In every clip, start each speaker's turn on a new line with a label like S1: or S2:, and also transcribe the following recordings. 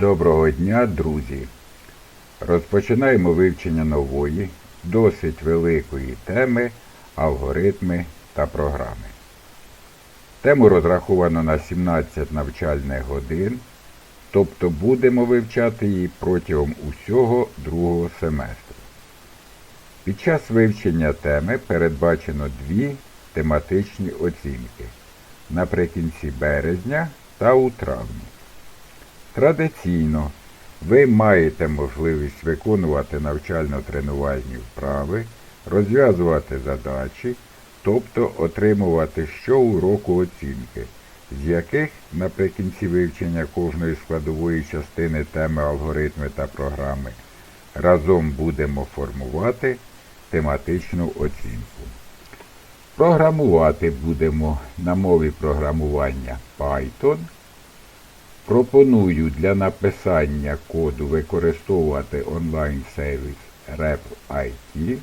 S1: Доброго дня, друзі! Розпочинаємо вивчення нової, досить великої теми алгоритми та програми. Тему розраховано на 17 навчальних годин, тобто будемо вивчати її протягом усього другого семестру. Під час вивчення теми передбачено дві тематичні оцінки наприкінці березня та у травні. Традиційно ви маєте можливість виконувати навчально-тренувальні вправи, розв'язувати задачі, тобто отримувати щоуроку оцінки, з яких наприкінці вивчення кожної складової частини теми алгоритми та програми разом будемо формувати тематичну оцінку. Програмувати будемо на мові програмування Python. Пропоную для написання коду використовувати онлайн-сервіс RepIT,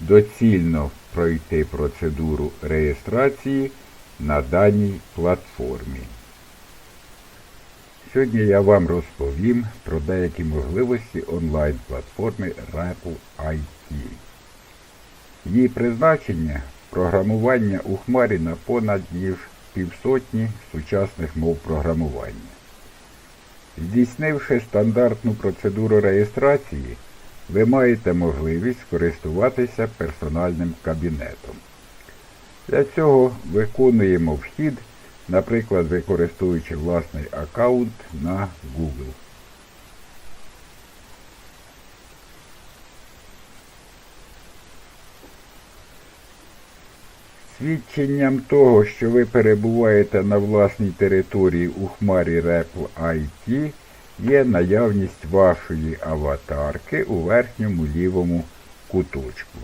S1: доцільно пройти процедуру реєстрації на даній платформі. Сьогодні я вам розповім про деякі можливості онлайн-платформи RepIT. Її призначення програмування у хмарі на понад ніж півсотні сучасних мов програмування. Здійснивши стандартну процедуру реєстрації, ви маєте можливість користуватися персональним кабінетом. Для цього виконуємо вхід, наприклад, використовуючи власний аккаунт на Google. Свідченням того, що ви перебуваєте на власній території у хмарі Apple IT, є наявність вашої аватарки у верхньому лівому куточку.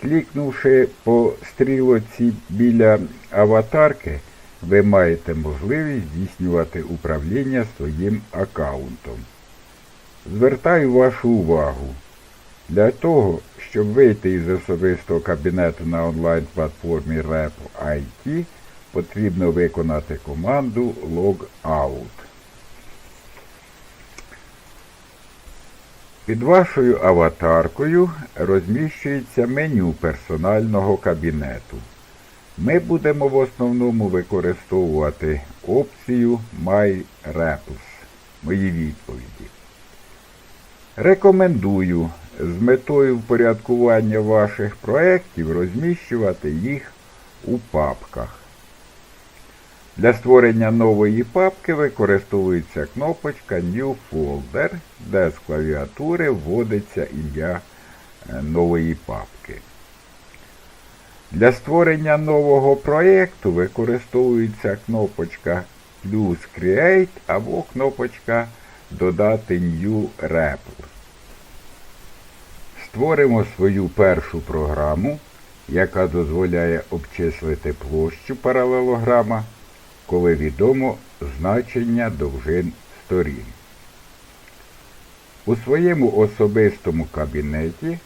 S1: Клікнувши по стрілоці біля аватарки, ви маєте можливість здійснювати управління своїм аккаунтом. Звертаю вашу увагу. Для того, щоб вийти із особистого кабінету на онлайн-платформі REP IT, потрібно виконати команду Logout. Під вашою аватаркою розміщується меню персонального кабінету. Ми будемо в основному використовувати опцію My Repls. Мої відповіді. Рекомендую з метою впорядкування ваших проєктів розміщувати їх у папках. Для створення нової папки використовується кнопочка New Folder, де з клавіатури вводиться ім'я е, нової папки. Для створення нового проєкту використовується кнопочка плюс Create або кнопочка Додати New REPL. Створимо свою першу програму, яка дозволяє обчислити площу паралелограма, коли відомо значення довжин сторін. У своєму особистому кабінеті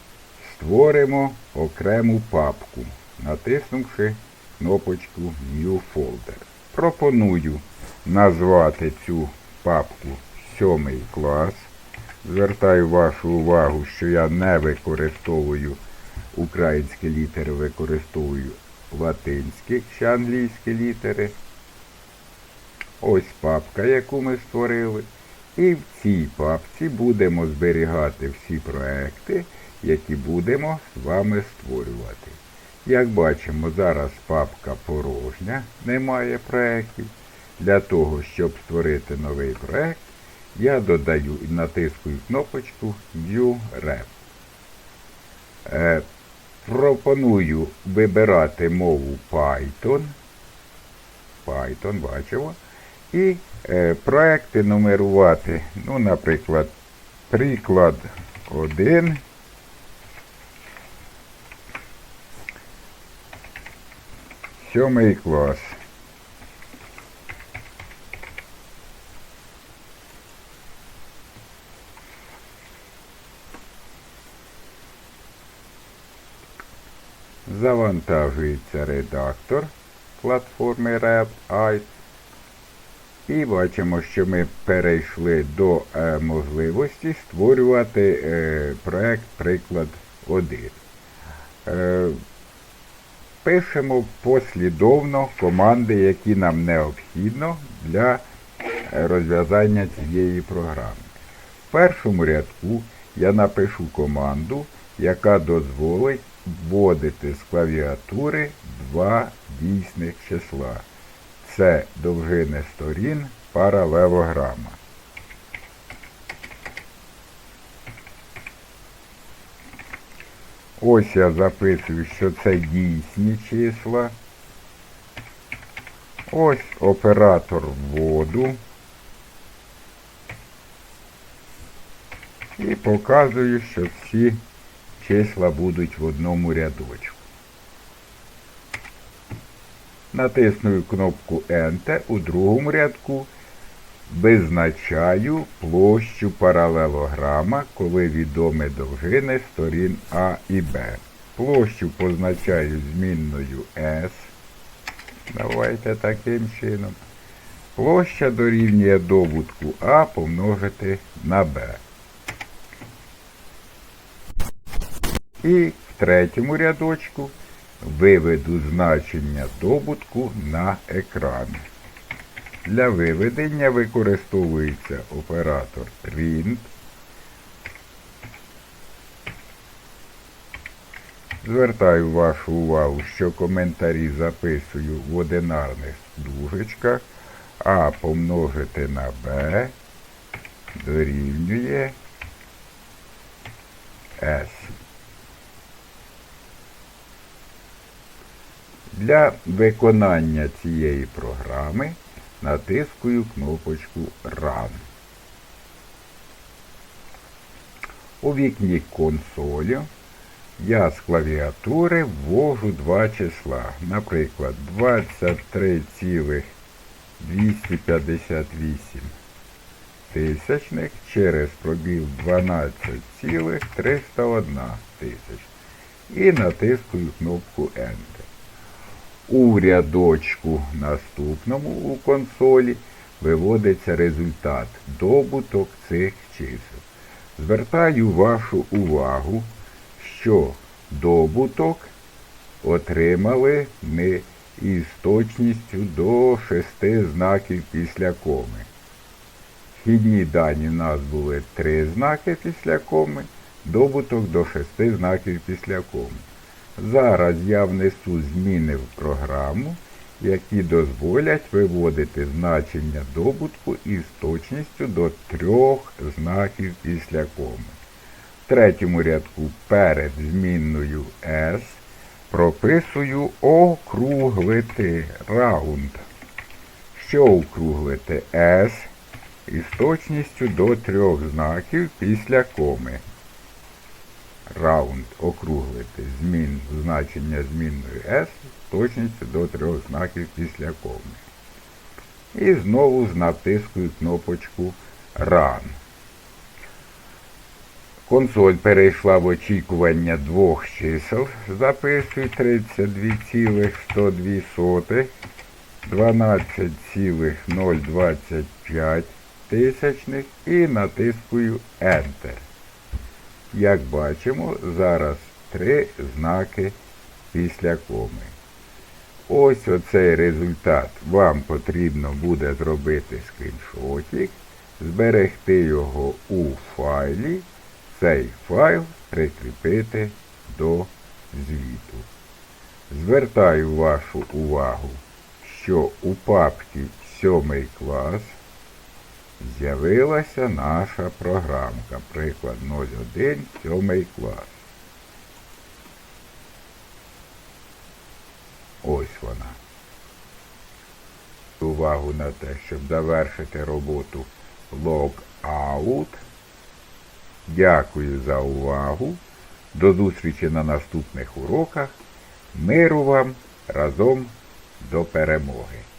S1: створимо окрему папку, натиснувши кнопочку New Folder. Пропоную назвати цю папку сьомий клас. Звертаю вашу увагу, що я не використовую українські літери, використовую латинські чи англійські літери. Ось папка, яку ми створили. І в цій папці будемо зберігати всі проекти, які будемо з вами створювати. Як бачимо, зараз папка порожня, немає проєктів. Для того, щоб створити новий проєкт, я додаю і натискую кнопочку New Rep. Е, пропоную вибирати мову Python. Python, бачимо. І е, проекти нумерувати. Ну, наприклад, приклад 1. Сьомий клас. Завантажується редактор платформи RepIt. І бачимо, що ми перейшли до е, можливості створювати е, проект приклад 1. Е, пишемо послідовно команди, які нам необхідно для е, розв'язання цієї програми. В першому рядку я напишу команду, яка дозволить вводити з клавіатури два дійсних числа. Це довжини сторін паралелограма. Ось я записую, що це дійсні числа. Ось оператор вводу. І показую, що всі числа будуть в одному рядочку. Натисную кнопку Enter у другому рядку. Визначаю площу паралелограма, коли відомі довжини сторін А і Б. Площу позначаю змінною S. Давайте таким чином. Площа дорівнює добутку А помножити на Б. І в третьому рядочку виведу значення добутку на екран. Для виведення використовується оператор print. Звертаю вашу увагу, що коментарі записую в одинарних дужечках, а помножити на b дорівнює S. Для виконання цієї програми натискую кнопочку Run. У вікні консолі я з клавіатури ввожу два числа. Наприклад, 23,258 тисячних через пробіл 12,301 тисяч. І натискую кнопку Enter. У рядочку наступному у консолі виводиться результат добуток цих чисел. Звертаю вашу увагу, що добуток отримали ми із точністю до 6 знаків після коми. Вхідні дані в нас були 3 знаки після коми, добуток до 6 знаків після коми. Зараз я внесу зміни в програму, які дозволять виводити значення добутку із точністю до трьох знаків після коми. В третьому рядку перед змінною S прописую округлити раунд. Що округлити S із точністю до трьох знаків після коми раунд округлити змін значення змінної S точністю до трьох знаків після коми. І знову натискую кнопочку Run. Консоль перейшла в очікування двох чисел. Записую 32,102, 12,025 тисячних і натискую Enter. Як бачимо, зараз три знаки після коми. Ось оцей результат. Вам потрібно буде зробити скріншотик, зберегти його у файлі, цей файл прикріпити до звіту. Звертаю вашу увагу, що у папці 7 клас з'явилася наша програмка. Приклад 01, 7 клас. Ось вона. Увагу на те, щоб завершити роботу Logout. Дякую за увагу. До зустрічі на наступних уроках. Миру вам разом до перемоги!